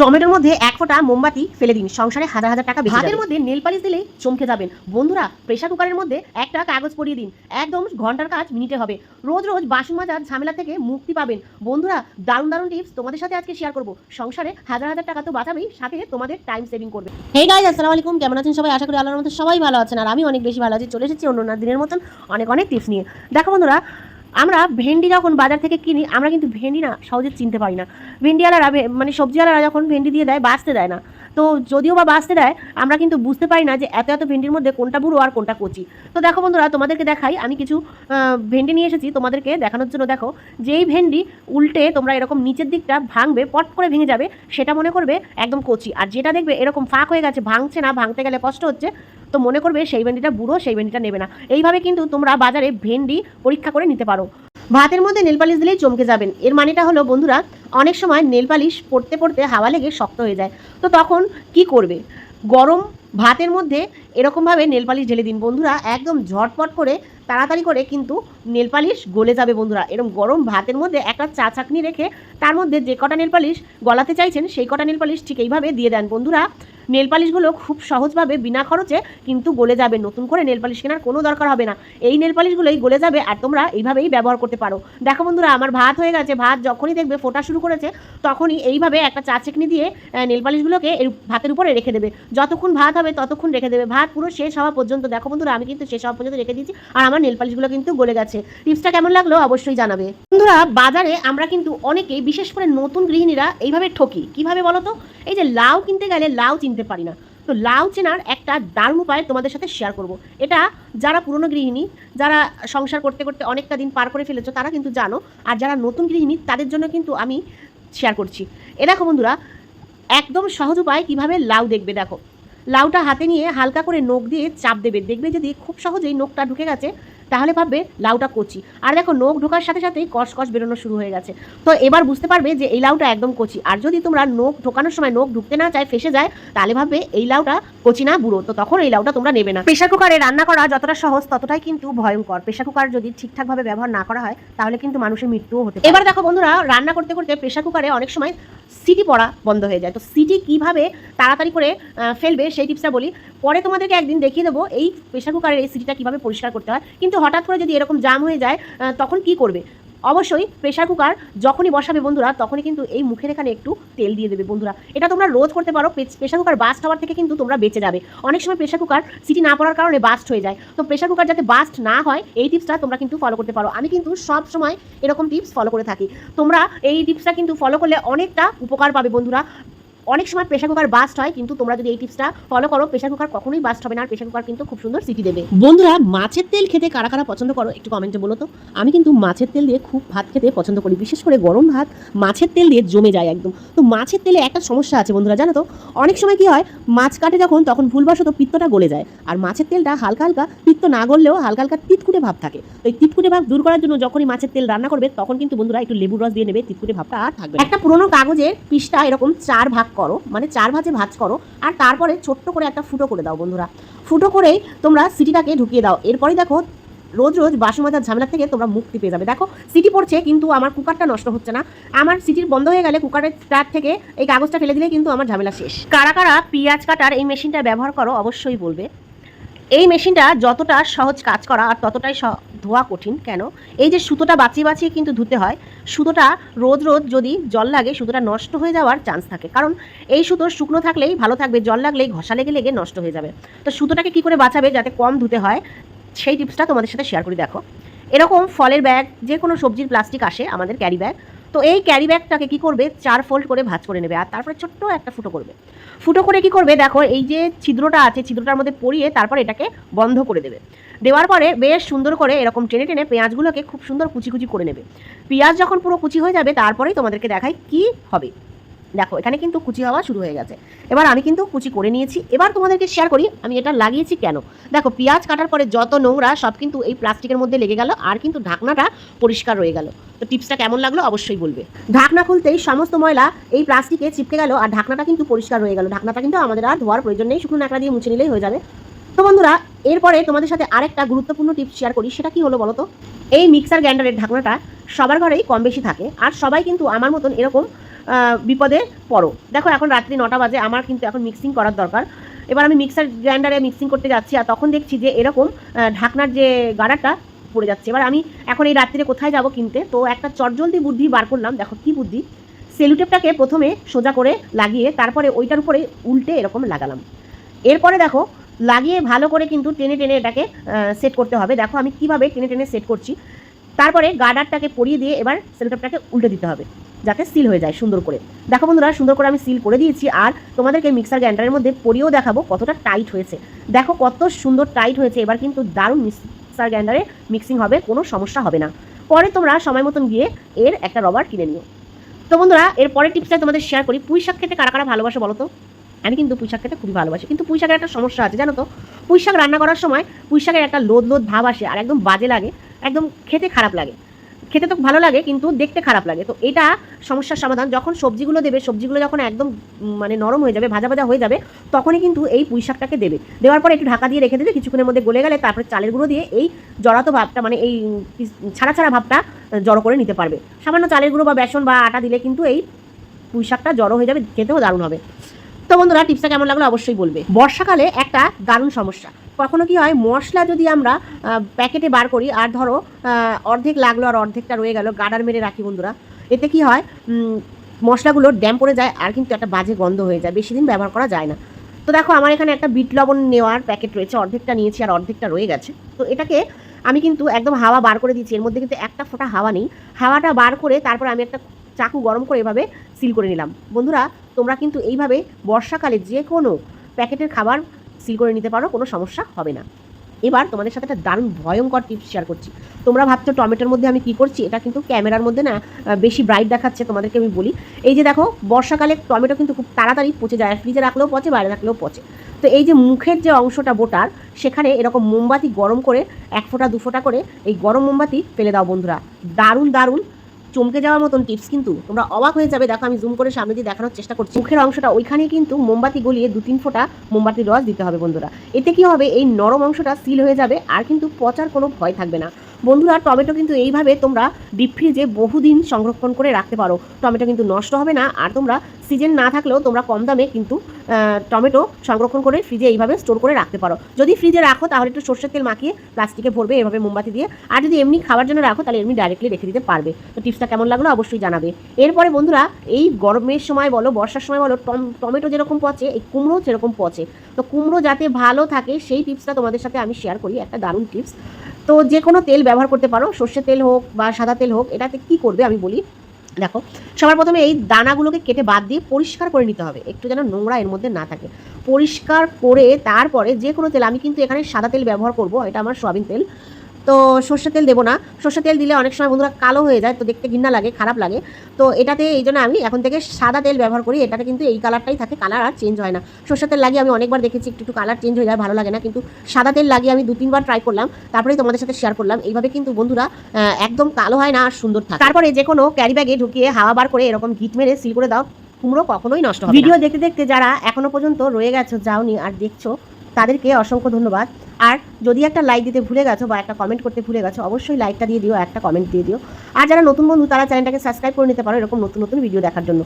টমেটোর মধ্যে এক ফোঁটা মোমবাতি ফেলে দিন। সংসারে হাজার হাজার টাকা হাতের মধ্যে নেল পালিশ দিলেই চমকে যাবেন। বন্ধুরা প্রেসার কুকারের মধ্যে একটা কাগজ পরিয়ে দিন। একদম ঘণ্টার কাজ মিনিটে হবে। রোজ রোজ বাসন মাজার ঝামেলা থেকে মুক্তি পাবেন। বন্ধুরা দারুণ দারুণ টিপস তোমাদের সাথে আজকে শেয়ার করব। সংসারে হাজার হাজার টাকা তো বাঁচাবেই সাথে তোমাদের টাইম সেভিং করবে। হে গাইজ আসসালামু আলাইকুম। কেমন আছেন সবাই? আশা করি আল্লাহর মধ্যে সবাই ভালো আছেন। আর আমি অনেক বেশি ভালো আছি। চলে এসেছি অন্য অন্য দিনের মতন অনেক অনেক টিপস নিয়ে। দেখো বন্ধুরা আমরা ভেন্ডি যখন বাজার থেকে কিনি, আমরা কিন্তু ভেন্ডি না, সহজে চিনতে পারি না। ভেন্ডিওয়ালারা মানে সবজিওয়ালারা যখন ভেন্ডি দিয়ে দেয়, বাঁচতে দেয় না। তো যদিও বা বাঁচতে দেয়, আমরা কিন্তু বুঝতে পারি না যে এত এত ভেন্ডির মধ্যে কোনটা বুড়ো আর কোনটা কচি। তো দেখো বন্ধুরা, তোমাদেরকে দেখাই, আমি কিছু ভেন্ডি নিয়ে এসেছি তোমাদেরকে দেখানোর জন্য। দেখো, যেই ভেন্ডি উল্টে তোমরা এরকম নিচের দিকটা ভাঙবে, পট করে ভেঙে যাবে, সেটা মনে করবে একদম কচি। আর যেটা দেখবে এরকম ফাঁক হয়ে গেছে, ভাঙছে না, ভাঙতে গেলে কষ্ট হচ্ছে তো মনে করবে সেই ভেন্ডিটা বুড়ো, সেই ভেন্ডিটা নেবে না। এইভাবে কিন্তু তোমরা বাজারে ভেন্ডি পরীক্ষা করে নিতে পারো। ভাতের মধ্যে নেল পালিশ দিলেই চমকে যাবেন। এর মানেটা হলো, বন্ধুরা, অনেক সময় নেল পালিশ পড়তে পড়তে হাওয়া লেগে শক্ত হয়ে যায়। তো তখন কি করবে? গরম ভাতের মধ্যে এরকমভাবে নেল পালিশ ঢেলে দিন। বন্ধুরা, একদম ঝটপট করে তাড়াতাড়ি করে কিন্তু নেল পালিশ গলে যাবে, বন্ধুরা। এরকম গরম ভাতের মধ্যে একটা চা চাকনি রেখে তার মধ্যে যে কটা নেল পালিশ গলাতে চাইছেন, সেই কটা নেল পালিশ ঠিক এইভাবে দিয়ে দেন। বন্ধুরা নেল পালিশগুলো খুব সহজভাবে বিনা খরচে কিন্তু গলে যাবে। নতুন করে নেল পালিশ কেনার কোনো দরকার হবে না। এই নেল পালিশগুলোই গলে যাবে আর তোমরা এইভাবেই ব্যবহার করতে পারো। দেখো বন্ধুরা, আমার ভাত হয়ে গেছে। ভাত যখনই দেখবে ফোটা শুরু করেছে, তখনই এইভাবে একটা চা চেকনি দিয়ে নেল পালিশগুলোকে ভাতের উপরে রেখে দেবে। যতক্ষণ ভাত হবে ততক্ষণ রেখে দেবে। ভাত পুরো শেষ হওয়া পর্যন্ত, দেখো বন্ধুরা, আমি কিন্তু শেষ হওয়া পর্যন্ত রেখে দিয়েছি আর আমার নেল পালিশগুলো কিন্তু গলে গেছে। টিপসটা কেমন লাগল অবশ্যই জানাবে। বন্ধুরা, বাজারে আমরা কিন্তু অনেকেই, বিশেষ করে নতুন গৃহিণীরা এইভাবে ঠকি। কীভাবে বলো তো? এই যে লাউ কিনতে গেলে লাউ চিনতে পারি না। তো লাউ চেনার একটা দারুণ উপায় তোমাদের সাথে শেয়ার করব। এটা যারা পুরনো গৃহিণী, যারা সংসার করতে করতে অনেকটা দিন পার করে ফেলেছো, তারা কিন্তু জানো। আর যারা নতুন গৃহিণী, তাদের জন্য কিন্তু আমি শেয়ার করছি। এ দেখো বন্ধুরা, একদম সহজ উপায় কীভাবে লাউ দেখবে দেখো। লাউটা হাতে নিয়ে হালকা করে নখ দিয়ে চাপ দেবে। দেখবে যদি খুব সহজেই নখটা ঢুকে গেছে তাহলে ভাববে, লাউটা কচি। আর দেখো, নখ ঢোকার সাথে সাথেই কষ কষ বেরোনো শুরু হয়ে গেছে। তো এবার বুঝতে পারবে যে এই লাউটা একদম কচি। আর যদি তোমরা নখ ঢোকানোর সময় নখ ঢুকতে না চায়, ফেসে যায়, তাহলে ভাববে এই লাউটা কচি না, বুড়ো। তো তখন এই লাউটা তোমরা নেবে না। প্রেশার কুকারে রান্না করা যতটা সহজ, ততটাই কিন্তু ভয়ঙ্কর। প্রেশার কুকার যদি ঠিকঠাকভাবে ব্যবহার না করা হয়, তাহলে কিন্তু মানুষের মৃত্যুও হতে এবার দেখো বন্ধুরা, রান্না করতে করতে প্রেশার কুকারে অনেক সময় সিটি পড়া বন্ধ হয়ে যায়। তো সিটি কীভাবে তাড়াতাড়ি করে ফেলবে সেই টিপসটা বলি। পরে তোমাদেরকে একদিন দেখিয়ে দেবো এই প্রেশার কুকারের এই সিটিটা কীভাবে পরিষ্কার করতে হয়। কিন্তু হঠাৎ করে যদি এরকম জাম হয়ে যায় তখন কি করবে? অবশ্যই প্রেশার কুকার যখনই বসাবে বন্ধুরা, তখনই কিন্তু এই মুখের এখানে একটু তেল দিয়ে দেবে বন্ধুরা। এটা তোমরা রোজ করতে পারো প্রেশার কুকার বাস্ট হওয়ার থেকে কিন্তু তোমরা বেঁচে যাবে। অনেক সময় প্রেশার কুকার সিটি না পড়ার কারণে বাস্ট হয়ে যায়। তো প্রেশার কুকার যাতে বাস্ট না হয়, এই টিপসটা তোমরা কিন্তু ফলো করতে পারো। আমি কিন্তু সব সময় এরকম টিপস ফলো করে থাকি। তোমরা এই টিপসটা কিন্তু ফলো করলে অনেকটা উপকার পাবে বন্ধুরা। অনেক সময় প্রেশার কুকার বাস্ট হয় কিন্তু তোমরা যদি এই টিপসটা ফলো করো প্রেশার কুকার কখনোই বাস্ট হবে না আর প্রেশার কুকার কিন্তু খুব সুন্দর সিটি দেবে। বন্ধুরা মাছের তেল খেতে কারা কারা পছন্দ করো? একটু কমেন্টে বলো তো। আমি কিন্তু মাছের তেল দিয়ে খুব ভাত খেতে পছন্দ করি বিশেষ করে গরম ভাত। মাছের তেল দিয়ে জমে যায় একদম। তো মাছের তেলে একটা সমস্যা আছে বন্ধুরা জানো তো? অনেক সময় কি হয় মাছ কাটে যখন তখন ভুলবশত পিত্তটা গলে যায়। আর মাছের তেলটা হালকা হালকা পিত্ত না গললেও হালকা হালকা তিতকুটে ভাব থাকে। তো এই তিতকুটে ভাব দূর করার জন্য যখনই মাছের তেল রান্না করবে তখন কিন্তু বন্ধুরা একটু লেবুর রস দিয়ে নেবে তিতকুটে ভাবটা আর থাকবে একটা পুরোনো কাগজের পিসটা এরকম চার ভাগ করো মানে চার ভাজে ভাজ করো, আর তারপরে ছোট্ট করে একটা ফুটো করে দাও বন্ধুরা। ফুটো করেই তোমরা সিটিটাকে ঢুকিয়ে দাও। এরপরে দেখো, রোজ রোজ বাসন মাজার ঝামেলা থেকে তোমরা মুক্তি পেয়ে যাবে। দেখো, সিটি পড়ছে, কিন্তু আমার কুকারটা নষ্ট হচ্ছে না। আমার সিটির বন্ধ হয়ে গেলে কুকারের তার থেকে এই কাগজটা ফেলে দিলে কিন্তু আমার ঝামেলা শেষ। কারা কারা পেঁয়াজ কাটার এই মেশিনটা ব্যবহার করো, অবশ্যই বলবে। এই মেশিনটা যতটা সহজ কাজ করা আর ততটাই ধোয়া কঠিন, কেন? এই যে সুতোটা বাঁচিয়ে বাঁচিয়ে কিন্তু ধুতে হয়, সুতোটা রোজ রোজ যদি জল লাগে, সুতোটা নষ্ট হয়ে যাওয়ার চান্স থাকে। কারণ এই সুতো শুকনো থাকলেই ভালো থাকবে, জল লাগলেই ঘষা লেগে লেগে নষ্ট হয়ে যাবে। তো সুতোটাকে কি করে বাঁচাবে যাতে কম ধুতে হয়, সেই টিপসটা তোমাদের সাথে শেয়ার করি, দেখো। এরকম ফলের ব্যাগ যে কোনো সবজির প্লাস্টিক আসে আমাদের ক্যারি ব্যাগ তো এই ক্যারি ব্যাগটাকে কী করবে? চার ফোল্ড করে ভাঁজ করে নেবে। আর তারপরে ছোট্ট একটা ফুটো করবে। ফুটো করে কি করবে? দেখো, এই যে ছিদ্রটা আছে, ছিদ্রটার মধ্যে পরিয়ে তারপর এটাকে বন্ধ করে দেবে। দেওয়ার পরে বেশ সুন্দর করে এরকম টেনে টেনে পেঁয়াজগুলোকে খুব সুন্দর কুচি কুচি করে নেবে। পেঁয়াজ যখন পুরো কুচি হয়ে যাবে, তারপরেই তোমাদেরকে দেখায় কি হবে। দেখো, এখানে কিন্তু কুচি হওয়া শুরু হয়ে গেছে। এবার আমি কিন্তু কুচি করে নিয়েছি। এবার তোমাদেরকে শেয়ার করি, আমি এটা লাগিয়েছি কেন? দেখো, পেঁয়াজ কাটার পরে যত নোংরা, সব কিন্তু এই প্লাস্টিকের মধ্যে লেগে গেল, আর কিন্তু ঢাকনাটা পরিষ্কার রয়ে গেল। তো টিপসটা কেমন লাগল অবশ্যই বলবে। ঢাকনা খুলতেই সমস্ত ময়লা এই প্লাস্টিকে চিপকে গেল, আর ঢাকনাটা কিন্তু পরিষ্কার হয়ে গেল। ঢাকনাটা কিন্তু আমাদের আর ধোয়ার প্রয়োজন নেই, শুকনো নাকড়া দিয়ে মুছে নিলেই হয়ে যাবে। তো বন্ধুরা, এরপরে তোমাদের সাথে আরেকটা গুরুত্বপূর্ণ টিপস শেয়ার করি, সেটা কি হলো বলো তো? এই মিক্সার গ্রাইন্ডারের ঢাকনাটা সবার ঘরেই কম বেশি থাকে, আর সবাই কিন্তু আমার মতন এরকম বিপদে পড়ো। দেখো, এখন রাত্রি নটা বাজে, আমার কিন্তু এখন মিক্সিং করার দরকার। এবার আমি মিক্সার গ্রাইন্ডারে মিক্সিং করতে যাচ্ছি আর তখন দেখছি যে এরকম ঢাকনার যে গাড়াটা পড়ে যাচ্ছে। এবার আমি এখন এই রাত্রিরে কোথায় যাব কিনতে? তো একটা চটজলদি বুদ্ধি বার করলাম, দেখো কি বুদ্ধি? সেলুটেপটাকে প্রথমে সোজা করে লাগিয়ে তারপরে ওইটার উপরে উল্টে এরকম লাগালাম। এরপরে দেখো, লাগিয়ে ভালো করে কিন্তু টেনে টেনে এটাকে সেট করতে হবে। দেখো, আমি কীভাবে টেনে টেনে সেট করছি? তারপরে গার্ডারটাকে পরিয়ে দিয়ে এবার সেলুটেপটাকে উল্টে দিতে হবে, যাতে সিল হয়ে যায় সুন্দর করে। দেখো বন্ধুরা, সুন্দর করে আমি সিল করে দিয়েছি, আর তোমাদেরকে মিক্সার গ্রাইন্ডারের মধ্যে পরিয়েও দেখাবো কতটা টাইট হয়েছে। দেখো কত সুন্দর টাইট হয়েছে, এবার কিন্তু দারুণ মিক্সার গ্রাইন্ডারে মিক্সিং হবে, কোনো সমস্যা হবে না। পরে তোমরা সময় মতন গিয়ে এর একটা রবার কিনে নিও। তো বন্ধুরা, এর পরের টিপসটা তোমাদের শেয়ার করি। পুঁই শাক খেতে কারা কারা ভালোবাসে বলো তো? আমি কিন্তু পুঁই শাক খেতে খুবই ভালোবাসি, কিন্তু পুঁই শাকের একটা সমস্যা আছে, জানো তো? পুঁই শাক রান্না করার সময় পুঁই শাকের একটা লোদ লোদ ভাব আসে, আর একদম বাজে লাগে। একদম খেতে খারাপ লাগে। খেতে তো ভালো লাগে, কিন্তু দেখতে খারাপ লাগে। তো এটা সমস্যার সমাধান। যখন সবজিগুলো দেবে, সবজিগুলো যখন একদম মানে নরম হয়ে যাবে, ভাজা ভাজা হয়ে যাবে, তখনই কিন্তু এই পুঁই শাকটাকে দেবে। দেওয়ার পর একটু ঢাকা দিয়ে রেখে দেবে কিছুক্ষণের মধ্যে গলে গেলে তারপরে চালের গুঁড়ো দিয়ে এই জড়াতো ভাবটা মানে এই ছাড়া ছাড়া ভাবটা জড়ো করে নিতে পারবে। সামান্য চালের গুঁড়ো বা বেসন বা আটা দিলে কিন্তু এই পুঁই শাকটা জড়ো হয়ে যাবে, খেতেও দারুণ হবে। তো বন্ধুরা, টিপসটা কেমন লাগল অবশ্যই বলবে। বর্ষাকালে একটা দারুণ সমস্যা। কখনো কি হয়, মশলা যদি আমরা প্যাকেটে বার করি, আর ধরো অর্ধেক লাগল আর অর্ধেকটা রয়ে গেল, গাডার মেরে রাখি বন্ধুরা, এতে কি হয় মশলাগুলো ড্যাম পড়ে যায়, আর কিন্তু একটা বাজে গন্ধ হয়ে যায়, বেশি দিন ব্যবহার করা যায় না। তো দেখো, আমার এখানে একটা বিট লবণ নেওয়ার প্যাকেট রয়েছে, অর্ধেকটা নিয়েছি আর অর্ধেকটা রয়ে গেছে। তো এটাকে আমি কিন্তু একদম হাওয়া বার করে দিয়েছি, এর মধ্যে কিন্তু একটা ফোঁটা হাওয়া নেই। হাওয়াটা বার করে তারপর আমি একটা চাকু গরম করে এভাবে সিল করে নিলাম। বন্ধুরা, তোমরা কিন্তু এইভাবে বর্ষাকালে যে কোনো প্যাকেটের খাবার সিল করে নিতে পারো, কোনো সমস্যা হবে না। এবার তোমাদের সাথে একটা দারুণ ভয়ঙ্কর টিপস শেয়ার করছি। তোমরা ভাবছ টমেটোর মধ্যে আমি কি করছি? এটা কিন্তু ক্যামেরার মধ্যে না বেশি ব্রাইট দেখাচ্ছে, তোমাদেরকে আমি বলি। এই যে দেখো, বর্ষাকালে টমেটো কিন্তু খুব তাড়াতাড়ি পচে যায়, ফ্রিজে রাখলেও পচে, বাইরে রাখলেও পচে। তো এই যে মুখের যে অংশটা বোটার, সেখানে এরকম মোমবাতি গরম করে, এক ফোঁটা, দু ফোঁটা করে এই গরম মোমবাতি ফেলে দাও বন্ধুরা। দারুণ দারুণ চমকে যাওয়ার মতন টিপস কিন্তু তোমরা অবাক হয়ে যাবে। দেখো, আমি জুম করে সামনে দিয়ে দেখানোর চেষ্টা করছি। মুখের অংশটা ওইখানে কিন্তু মোমবাতি গলিয়ে দু তিন ফোঁটা মোমবাতির রস দিতে হবে বন্ধুরা। এতে কি হবে? এই নরম অংশটা সিল হয়ে যাবে আর কিন্তু পচার কোনো ভয় থাকবে না। বন্ধুরা টমেটো কিন্তু এইভাবে তোমরা ডিপ ফ্রিজে বহুদিন সংরক্ষণ করে রাখতে পারো। টমেটো কিন্তু নষ্ট হবে না, আর তোমরা সিজন না থাকলেও তোমরা কম দামে কিন্তু টমেটো সংরক্ষণ করে ফ্রিজে এইভাবে স্টোর করে রাখতে পারো। যদি ফ্রিজে রাখো, তাহলে একটু সর্ষের তেল মাখিয়ে প্লাস্টিকে ভরবে, এভাবে মোমবাতি দিয়ে। আর যদি এমনি খাওয়ার জন্য রাখো, তাহলে এমনি ডাইরেক্টলি রেখে দিতে পারবে। তো টিপসটা কেমন লাগল অবশ্যই জানাবে। এরপরে বন্ধুরা, এই গরমের সময় বলো, বর্ষার সময় বলো, টম- টমেটো যেরকম পচে, এই কুমড়ো সেরকম পচে। তো কুমড়ো যাতে ভালো থাকে, সেই টিপসটা তোমাদের সাথে আমি শেয়ার করি। একটা দারুণ টিপস তো যে কোনো তেল ব্যবহার করতে পারো সর্ষের তেল হোক বা সাদা তেল হোক, এটাতে কি করবে আমি বলি। দেখো, সবার প্রথমে এই দানাগুলোকে কেটে বাদ দিয়ে পরিষ্কার করে নিতে হবে, একটু যেন নোংরা এর মধ্যে না থাকে। পরিষ্কার করে তারপরে যে কোনো তেল, আমি কিন্তু এখানে সাদা তেল ব্যবহার করব, এটা আমার সোয়াবিন তেল। তো সর্ষের তেল দেবো না। সর্ষের তেল দিলে অনেক সময় বন্ধুরা কালো হয়ে যায় তো দেখতে ঘিন্না লাগে খারাপ লাগে। তো এটাতে এই জন্য আমি এখন থেকে সাদা তেল ব্যবহার করি এটাতে কিন্তু এই কালারটাই থাকে কালার আর চেঞ্জ হয় না। সর্ষের তেল লাগিয়ে আমি অনেকবার দেখেছি একটু একটু কালার চেঞ্জ হয়ে যায় ভালো লাগে না কিন্তু সাদা তেল লাগিয়ে আমি দু তিনবার ট্রাই করলাম তারপরেই তোমাদের সাথে শেয়ার করলাম। এইভাবে কিন্তু বন্ধুরা একদম কালো হয় না আর সুন্দর থাকে। তারপরে যে কোনো ক্যারি ব্যাগে ঢুকিয়ে হাওয়া বার করে এরকম গিট মেরে সিল করে দাও কুমড়ো কখনোই নষ্ট হবে ভিডিও দেখতে দেখতে যারা এখনও পর্যন্ত রয়ে গেছো যাওনি আর দেখছ তাদেরকে অসংখ্য ধন্যবাদ। আর যদি একটা লাইক দিতে ভুলে গেছো বা একটা কমেন্ট করতে ভুলে গেছো, অবশ্যই লাইকটা দিয়ে দিও একটা কমেন্ট দিয়ে দিও। আর যারা নতুন বন্ধু, তারা চ্যানেলটাকে সাবস্ক্রাইব করে নিতে পারো এরকম নতুন নতুন ভিডিও দেখার জন্য।